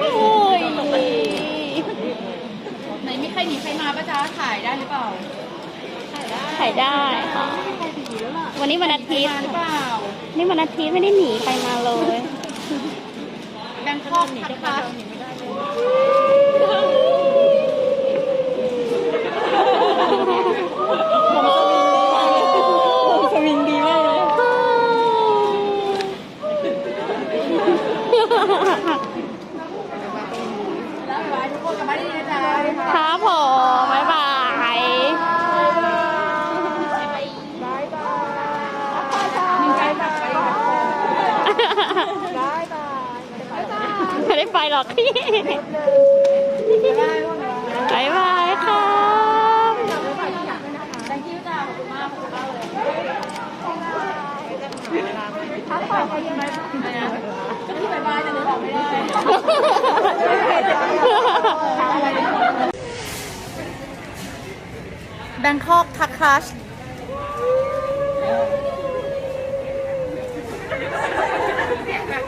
โอ้ยไหนมีใครหนีใครมาปะจ๊ะถ่ายได้หรือเปล่า ถ่ายได้ค่ะ วันนี้วันอาทิตย์มาหรือเปล่า นี่วันอาทิตย์ไม่ได้หนีใครมาเลย แบงคอกทักทัก สวิงดีมากเลย แล้วไว้ทุก ครับบ้านดีนะจ๊ะครับผมบ๊ายบายบไปค่ะไม่ได้ไปหรอกพี่บ๊ายบายบ๊ายบครับ thank you จ้าขอบคุณมากขอบคุณมากเลย บายแต่หนูบอกไม่ได้แบงคอกทักคัชเสียงแบบ